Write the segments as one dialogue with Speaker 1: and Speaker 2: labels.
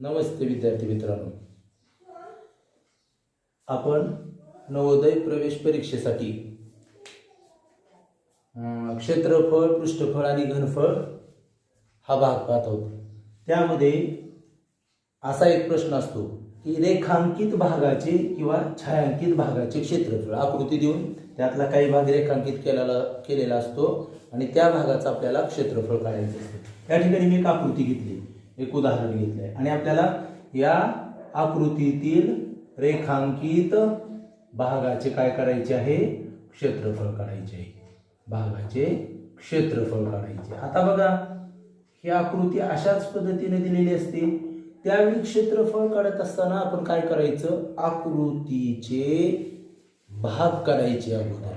Speaker 1: नमस्ते विद्यार्थी मित्रांनो. आपण नवोदय प्रवेश परीक्षेसाठी क्षेत्रफळ पृष्ठफळ आणि घनफळ हा भाग पाहत आहोत. त्यामध्ये असा एक प्रश्न असतो की रेखांकित भागाचे किंवा छायांकित भागाचे क्षेत्रफळ आकृती देऊन त्यातला काही भाग रेखांकित केलेला केलेला असतो आणि त्या भागाचं आपल्याला क्षेत्रफळ काढायचं असतं. या ठिकाणी मी एक आकृती घेतली. एक उदाहरण घेतलं आहे आणि आपल्याला या आकृतीतील रेखांकित भागाचे काय करायचे आहे? क्षेत्रफळ काढायचे आहे. भागाचे क्षेत्रफळ काढायचे आता बघा ही आकृती अशाच पद्धतीने दिलेली असते. त्यावेळी क्षेत्रफळ काढत असताना आपण काय करायचं? आकृतीचे भाग काढायचे अगोदर.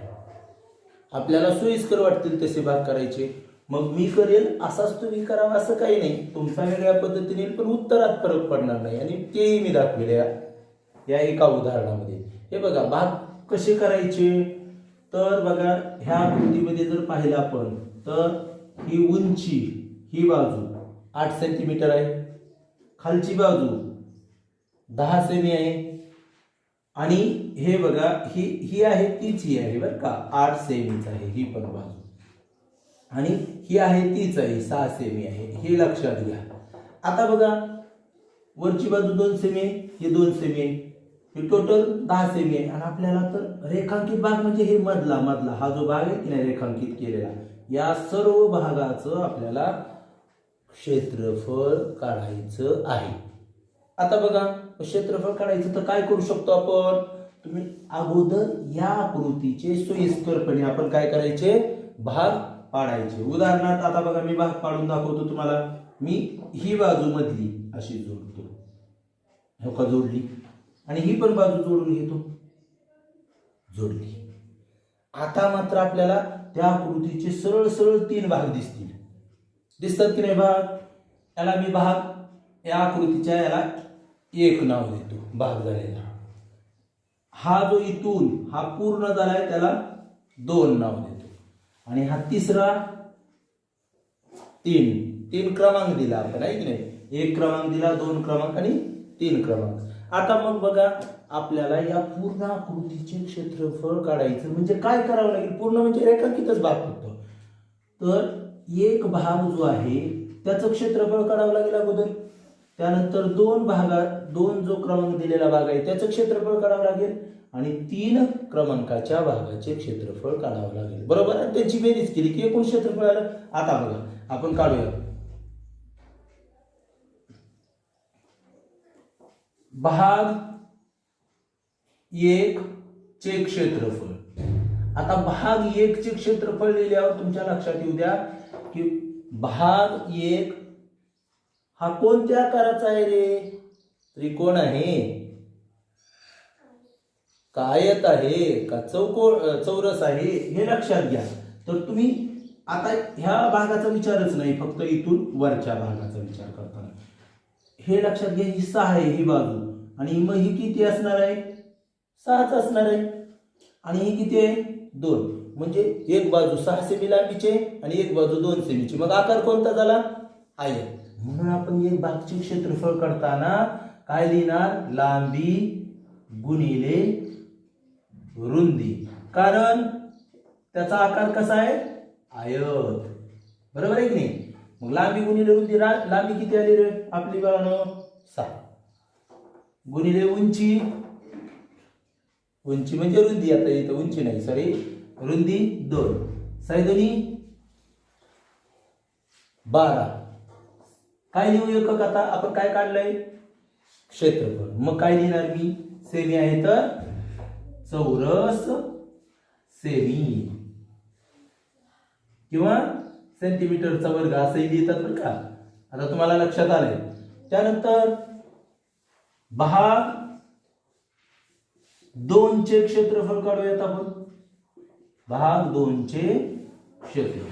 Speaker 1: आपल्याला सोयीस्कर वाटतील तसे भाग करायचे मग मी करेल असाच तुम्ही करावा असं काही नाही. तुमचा वेगळ्या पद्धतीने पण उत्तरात फरक पडणार नाही. आणि तेही मी दाखविले या- या एका उदाहरणामध्ये. हे बघा भाग कसे करायचे? तर बघा ह्या कृतीमध्ये जर पाहिलं आपण तर ही उंची ही बाजू आठ सेंटीमीटर आहे. खालची बाजू दहा सेमी आहे. आणि हे बघा ही ही आहे तीच ही आहे बरं का? आठ सेमीच आहे ही पण बाजू. आणि ही आहे तीच आहे सहा सेमी आहे. हे लक्षात घ्या. आता बघा वरची बाजू दोन सेमी आहे ही दोन सेमी आहे हे टोटल दहा सेमी आहे. आणि आपल्याला तर रेखांकित भाग म्हणजे हे मधला मधला. हा जो भाग आहे की नाही रेखांकित केलेला. या सर्व भागाचं आपल्याला क्षेत्रफळ काढायचं आहे. आता बघा क्षेत्रफळ काढायचं तर काय करू शकतो आपण? तुम्ही अगोदर या आकृतीचे सोयीस्करपणे आपण काय करायचे? भाग पाडायचे. उदाहरणार्थ आता बघा मी भाग पाडून दाखवतो तुम्हाला. मी ही बाजू मधली अशी जोडतो. हो का जोडली. आणि ही पण बाजू जोडून घेतो. जोडली. आता मात्र आपल्याला त्या आकृतीचे सरळ सरळ तीन भाग दिसतील. दिसतात की नाही भाग? याला मी भाग या आकृतीच्या याला एक नाव देतो भाग झालेला. हा जो इथून हा पूर्ण झालाय त्याला दोन नाव देतो. आणि हा तिसरा तीन तीन क्रमांक दिला आपण आहे की नाही? एक क्रमांक दिला दोन क्रमांक आणि तीन क्रमांक. आता मग बघा आपल्याला या पूर्ण आकृतीचे क्षेत्रफळ काढायचं म्हणजे काय करावं लागेल? पूर्ण म्हणजे रेखांकितच भाग फक्त. तर एक भाग जो आहे त्याचं क्षेत्रफळ काढावं लागेल अगोदर. त्यानंतर दोन भागात दोन जो क्रमांक दिलेला भाग आहे त्याचं क्षेत्रफळ काढावं लागेल. आणि तीन क्रमांकाच्या भागाचे क्षेत्रफळ काढावं लागेल. बरोबर? आहे त्याची बेरीज केली की एकूण क्षेत्रफळ आलं. आता बघा आपण काढूया. भाग एक चे क्षेत्रफळ. आता भाग एक चे क्षेत्रफळ लिहिल्यावर तुमच्या लक्षात येऊ द्या की भाग एक हा कोणत्या आकाराचा आहे रे? त्रिकोण आहे. कायत आहे का चौकोन चौरस आहे हे लक्षात घ्या. तर तुम्ही आता ह्या भागाचा विचारच नाही फक्त इथून वरच्या भागाचा विचार करताना. हे लक्षात घ्या ही सहा आहे ही बाजू. आणि मग ही किती असणार आहे? सहाच असणार आहे. आणि ही किती आहे? दोन. म्हणजे एक बाजू सहा सेमी लांबीचे आणि एक बाजू दोन सेमीची. मग आकार कोणता झाला? आहे म्हणून आपण एक भागचे क्षेत्रफळ करताना काय लिहिणार? लांबी गुणिले रुंदी कारण त्याचा आकार कसा आहे? आयत. बरोबर आहे की नाही? मग लांबी गुणिले रुंदी रा- लांबी किती आली रे आपली बाळानं? सहा. गुणिले उंची? उंची म्हणजे रुंदी. आता इथं उंची नाही सॉरी रुंदी दोन. सायदनी बारा. काय लिहू एकक आता? आपण काय काढलंय? क्षेत्रफळ. मग काय लिहिणार मी? सेमी आहे तर चौरस सेमी. किंवा सेंटीमीटरचा वर्ग असंही लिहितात बरं का. आता तुम्हाला लक्षात आलंय. त्यानंतर भाग दोनचे क्षेत्रफळ काढूयात आपण. भाग दोनचे क्षेत्रफळ.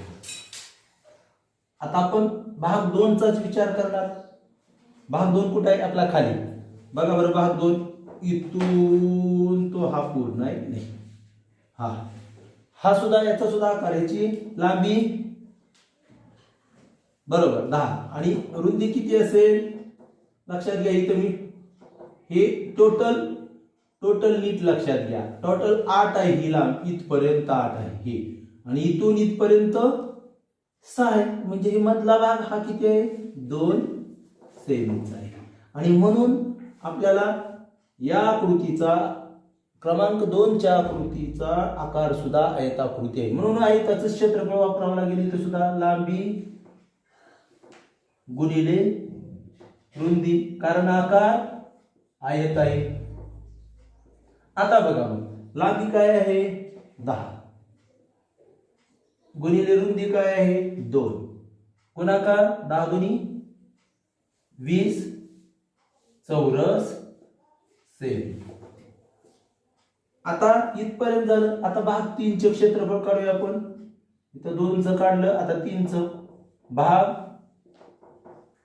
Speaker 1: आता आपण भाग दोनचाच विचार करणार. भाग दोन कुठे आहे? आपला खाली. बघा बरं भाग दोन. इथून तो हा पूर्ण आहे. नाही. हा. हा सुद्धा याचा सुद्धा आकाराची लांबी बरोबर दहा. आणि रुंदी किती असेल? लक्षात घ्या इथं मी. हे टोटल टोटल नीट लक्षात घ्या. टोटल आठ आहे ही लांब इथपर्यंत आठ आहे हे. आणि इथून इथपर्यंत सहा आहे. म्हणजे हे मधला भाग हा किती आहे? दोन सेमीचा आहे. आणि म्हणून आपल्याला या आकृतीचा क्रमांक दोनच्या आकृतीचा आकार सुद्धा आयताकृती आहे. म्हणून आयताचं क्षेत्रफळ वापरावं लागेल इथे सुद्धा. लांबी गुणिले रुंदी कारण आकार आयत आहे. आता बघा मग लांबी काय आहे? दहा. गुणिले रुंदी काय आहे? दोन. गुणाकार दहा गुणी वीस चौरस सेम. आता इथपर्यंत झालं आता भाग तीनचे क्षेत्रफळ काढूया आपण. इथं दोनचं काढलं आता तीनचं. भाग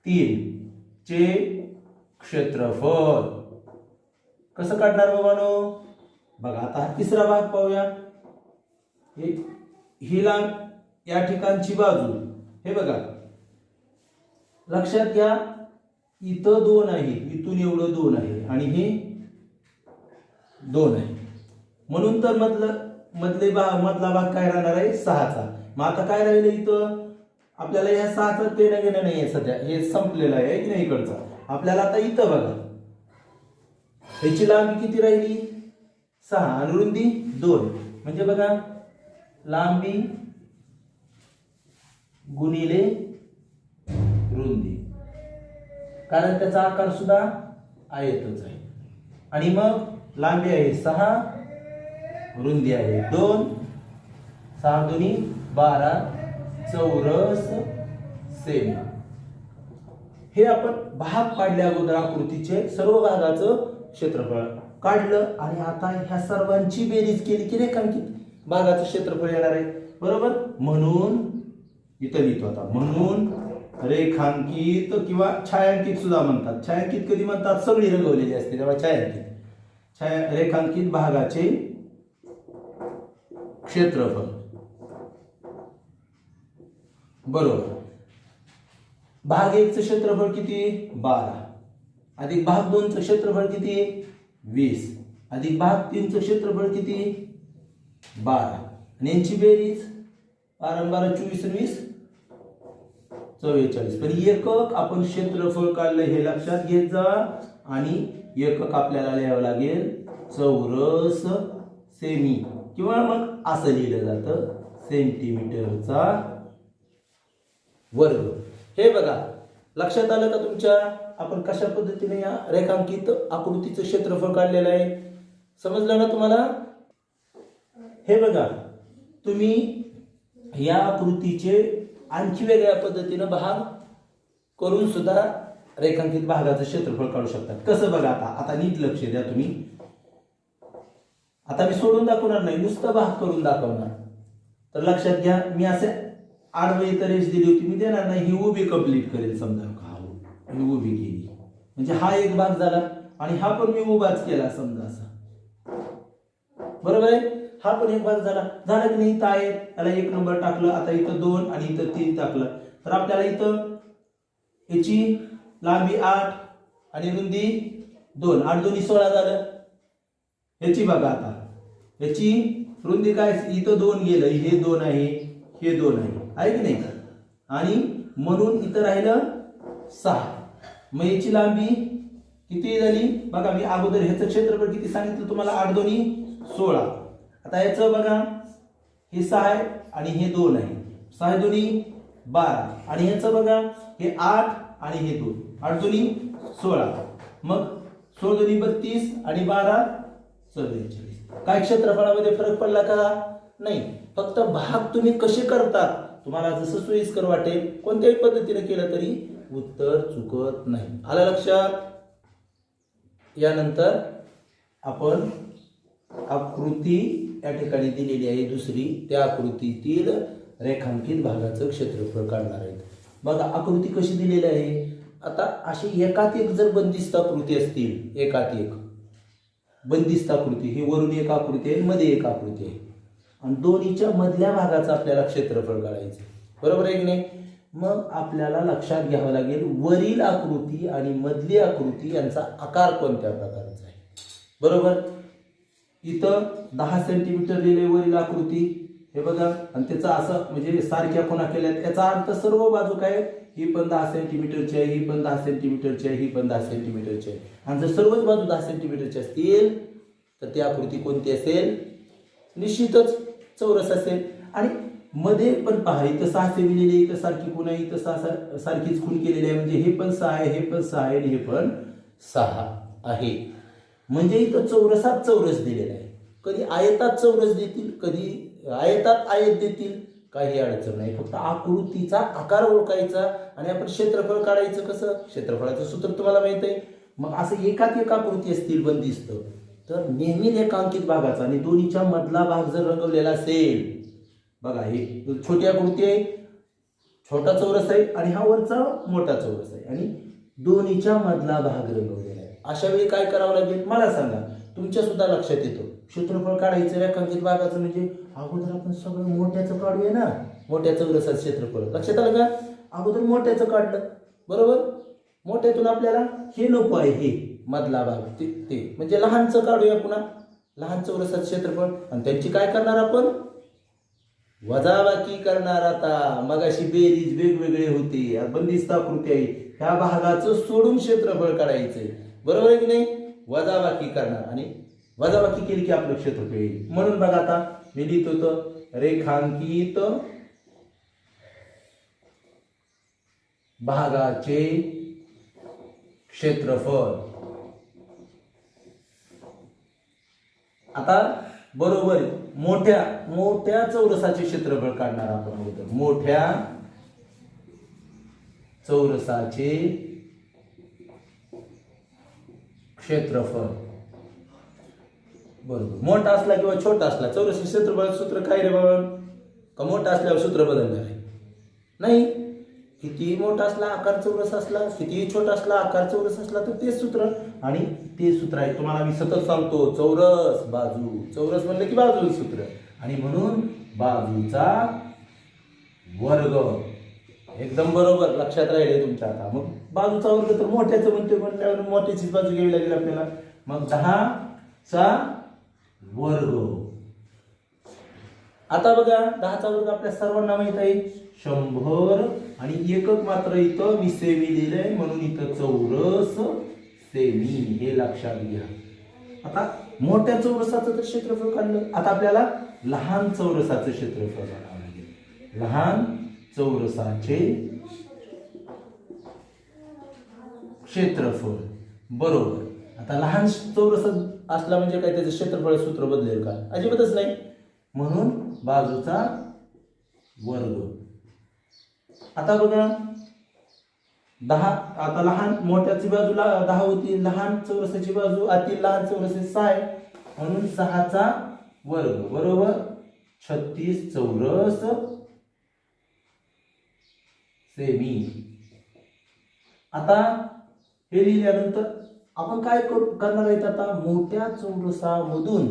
Speaker 1: तीन चे क्षेत्रफळ. कसं काढणार बाबानो बघा आता हा तिसरा भाग पाहूया. हे ही लांब या ठिकाणची बाजू. हे बघा. लक्षात घ्या इथं दोन आहे इथून एवढं दोन आहे. आणि हे दोन आहे. म्हणून तर मधलं मधले भाग मधला भाग काय राहणार आहे? सहाचा. मग आता काय राहिलं इथं? आपल्याला ह्या सहाचं देणं घेणं नाही आहे सध्या. हे संपलेलं आहे की नाही इकडचं. आपल्याला आता इथं बघा. ह्याची लांबी किती राहिली? सहा. आणि रुंदी दोन. म्हणजे बघा लांबी गुणिले रुंदी. कारण त्याचा आकार सुद्धा आयतच आहे. आणि मग लांबी आहे सहा रुंदी आहे दोन सहा दोन्ही बारा चौरस सेमी. हे आपण भाग काढल्या अगोदर आकृतीचे सर्व भागाचं क्षेत्रफळ. काढलं आणि आता ह्या सर्वांची बेरीज केली की रेखांकित भागाचं क्षेत्रफळ येणार आहे. बरोबर? म्हणून इथं लिहितो आता. म्हणून रेखांकित किंवा छायांकित सुद्धा म्हणतात. छायांकित कधी म्हणतात? सगळी रंगवलेली असते तेव्हा छायांकित. रेखांकित भागाचे क्षेत्रफळ. बरोबर. भाग एकचं क्षेत्रफळ किती? बारा. अधिक भाग दोनचं क्षेत्रफळ किती? वीस. अधिक भाग तीनचं क्षेत्रफळ किती? बारा. आणि यांची बेरीज? बारा बारा चोवीस वीस? चव्वेचाळीस. पण एकक आपण क्षेत्रफळ काढलं हे लक्षात घेत जा आणि एकक आपल्याला लिहावं लागेल. चौरस सेमी. किंवा मग असं लिहिलं जातं सेंटीमीटरचा वर्ग. हे बघा लक्षात आलं का तुमच्या? आपण कशा पद्धतीने या रेखांकित आकृतीचं क्षेत्रफळ काढलेलं आहे? समजलं ना तुम्हाला? हे बघा तुम्ही या आकृतीचे आणखी वेगळ्या पद्धतीनं भाग करून सुद्धा रेखांकित भागाचं क्षेत्रफळ काढू शकतात. कसं बघा आता? आता नीट लक्ष द्या तुम्ही. आता मी सोडून दाखवणार नाही नुसतं भाग करून दाखवणार. तर लक्षात घ्या मी असे आडवे इतर रेष दिली होती मी देणार नाही. ही उभी कंप्लीट करेल समजा. का मी उभी केली. म्हणजे हा एक भाग झाला आणि हा पण मी उभाच केला समजा असा. बरोबर आहे? हा पण एक भाग झाला. झाला की नाही? इथं आहे. त्याला एक नंबर टाकलं. आता इथं दोन आणि इथं तीन टाकलं. तर आपल्याला इथं याची लांबी आठ आणि रुंदी दोन. आठ दोन्ही सोळा झालं. ह्याची बघा आता. ह्याची रुंदी काय? इथं दोन गेलं. हे दोन आहे हे दोन आहे. आहे की नाही? आणि म्हणून इथं राहिलं सहा. मग याची लांबी किती झाली? बघा मी अगोदर ह्याचं क्षेत्रफळ किती सांगितलं तुम्हाला? आठ दोन्ही सोळा. आता ह्याचं बघा. हे सहा आहे आणि हे दोन आहे. सहा दोन्ही बारा. आणि ह्याचं बघा. हे आठ आणि हे दोन. अडचणी सोळा. मग सोळ दोन्ही बत्तीस आणि बारा चव्वेचाळीस काय क्षेत्रफळामध्ये फरक पडला का? नाही. फक्त भाग तुम्ही कसे करतात? तुम्हाला जसं सोयीस्कर वाटेल कोणत्याही पद्धतीने केलं तरी उत्तर चुकत नाही. आलं लक्षात? यानंतर आपण आकृती या ठिकाणी दिलेली आहे दुसरी. त्या आकृतीतील रेखांकित भागाचं क्षेत्रफळ काढणार आहेत. बघा आकृती कशी दिलेली आहे? आता अशी एकात एक जर बंदिस्त आकृती असतील एकात एक. बंदिस्त आकृती ही वरून एक आकृती आहे मध्ये एक आकृती आहे. आणि दोन्हीच्या मधल्या भागाचं आपल्याला क्षेत्रफळ काढायचं बरोबर आहे की नाही? मग आपल्याला लक्षात घ्यावं लागेल वरील आकृती आणि मधली आकृती यांचा आकार कोणत्या प्रकारचा आहे? बरोबर? इथं दहा सेंटीमीटर लिहिले वरील आकृती. हे बघा आणि त्याचा असं म्हणजे सारख्या खुणा केल्या त्याचा अर्थ सर्व बाजू काय ही पण दहा सेंटीमीटरची आहे ही पण दहा सेंटीमीटरची आहे ही पण दहा सेंटीमीटरची आहे. आणि जर सर्वच बाजू दहा सेंटीमीटरची असतील तर ती आकृती कोणती असेल? निश्चितच चौरस असेल. आणि मध्ये पण पहा इथं सहा सेमिलेली इथं सारखी खूण आहे इथं सहा सारखीच खूण केलेली आहे. म्हणजे हे पण सहा आहे हे पण सहा आहे आणि हे पण सहा आहे. म्हणजे इथं चौरसात चौरस दिलेला आहे. कधी आयतात चौरस देतील कधी आयतात आयत देतील काही अडचण नाही. फक्त आकृतीचा आकार ओळखायचा आणि आपण क्षेत्रफळ काढायचं कसं? क्षेत्रफळाचं सूत्र तुम्हाला माहीत आहे मग असं एकात एक आकृती असतील बंदिस्त. तर नेहमी रेखांकित भागाचा आणि दोन्हीच्या मधला भाग जर रंगवलेला असेल बघा हे छोटी आकृती आहे. छोटा चौरस आहे आणि हा वरचा मोठा चौरस आहे. आणि दोन्हीच्या मधला भाग रंगवलेला आहे. अशा वेळी काय करावं लागेल? मला सांगा. तुमच्या सुद्धा लक्षात येतो. क्षेत्रफळ काढायचं रेखांकित भागाचं म्हणजे अगोदर आपण सगळं मोठ्याचं काढूया ना. मोठ्या चौरसाचं क्षेत्रफळ. लक्षात आलं का? अगोदर मोठ्याचं काढलं. बरोबर? मोठ्यातून आपल्याला हे नको आहे हे. मधला भाग ते ते. म्हणजे लहानचं काढूया पुन्हा. लहान चौरसात क्षेत्रफळ. आणि त्यांची काय करणार आपण? वजाबाकी करणार आता. मगाशी बेरीज वेगवेगळे होते. बंदिस्त आकृती आहे. ह्या भागाचं सोडून क्षेत्रफळ काढायचंय. बरोबर आहे की नाही? वजाबाकी करणार. आणि वजाबाकी केली की आपलं क्षेत्रफळ येईल. म्हणून बघा आता मी लिहित होतं रेखांकित भागाचे क्षेत्रफळ. आता बरोबर मोठ्या मोठ्या चौरसाचे क्षेत्रफळ काढणार आपण अगोदर मोठ्या चौरसाचे क्षेत्रफळ. बरोबर. मोठा असला किंवा छोटा असला चौरस क्षेत्रफळ सूत्र काय रे बाबा? का मोठा असल्यावर सूत्र बदलणार आहे? नाही. कितीही मोठा असला आकार चौरस असला कितीही छोटा असला आकार चौरस असला तर तेच सूत्र. आणि ते सूत्र आहे तुम्हाला मी सतत सांगतो चौरस बाजू. चौरस म्हणलं की बाजू सूत्र. आणि म्हणून बाजूचा वर्ग. एकदम बरोबर लक्षात राहिले तुमच्या आता. मग बाजूचा वर्ग तर मोठ्याचं म्हणतोय म्हटल्यावर मोठ्याचीच बाजू घ्यावी लागेल आपल्याला. मग दहाचा वर्ग. आता बघा दहाचा वर्ग आपल्या सर्वांना माहीत आहे. शंभर आणि एकक मात्र इथं मी सेमी लिहिलंय म्हणून इथं चौरस सेमी हे लक्षात घ्या. आता मोठ्या चौरसाचं तर क्षेत्रफळ काढलं. आता आपल्याला लहान चौरसाचं क्षेत्रफळ काढावं लागेल. लहान चौरसाचे क्षेत्रफळ. बरोबर. आता लहान चौरस असला म्हणजे काय त्याचं क्षेत्रफळ सूत्र बदलेल का? अजिबातच नाही. म्हणून बाजूचा वर्ग. आता बघा दहा आता लहान मोठ्याची बाजू दहा होती लहान चौरसाची बाजू अति लहान चौरस सहा आहे म्हणून सहाचा वर्ग. बरोबर? छत्तीस चौरस सेमी. आता हे लिहिल्यानंतर आपण काय करू करणार आहेत आता? मोठ्या चौरसामधून.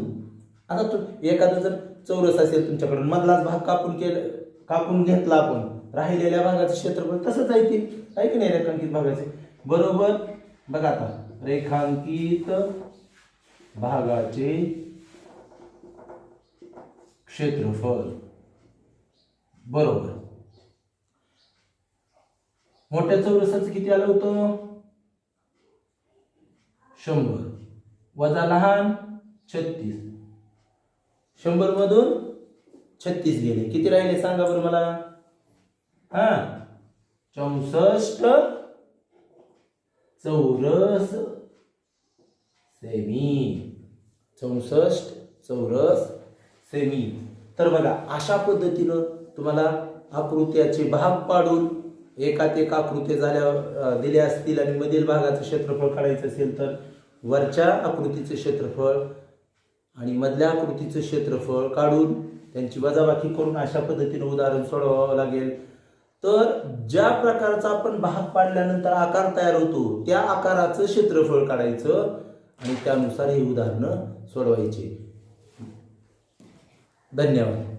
Speaker 1: आता तू एखादा जर चौरस असेल तुमच्याकडून मधलाच भाग कापून केलं कापून घेतला आपण राहिलेल्या भागाचं क्षेत्रफळ तसंच आहे ते. आहे की नाही रेखांकित भागाचे? बरोबर? बघा आता रेखांकित भागाचे क्षेत्रफळ. बरोबर. मोठ्या चौरसाचं किती आलं होतं? शंभर. वजा लहान छत्तीस. शंभर मधून छत्तीस गेले. किती राहिले सांगा बरं मला? हा? चौसष्ट. चौरस. सेमी. चौसष्ट. चौरस. सेमी. तर बघा अशा पद्धतीनं तुम्हाला आकृत्याचे भाग पाडून एकात एक आकृत्या झाल्या दिल्या असतील आणि मधील भागाचं क्षेत्रफळ काढायचं असेल तर वरच्या आकृतीचं क्षेत्रफळ आणि मधल्या आकृतीचं क्षेत्रफळ काढून त्यांची वजाबाकी करून अशा पद्धतीनं उदाहरण सोडवावं लागेल. तर ज्या प्रकारचा आपण भाग पाडल्यानंतर आकार तयार होतो त्या आकाराचं क्षेत्रफळ काढायचं आणि त्यानुसार ही उदाहरणं सोडवायची. धन्यवाद.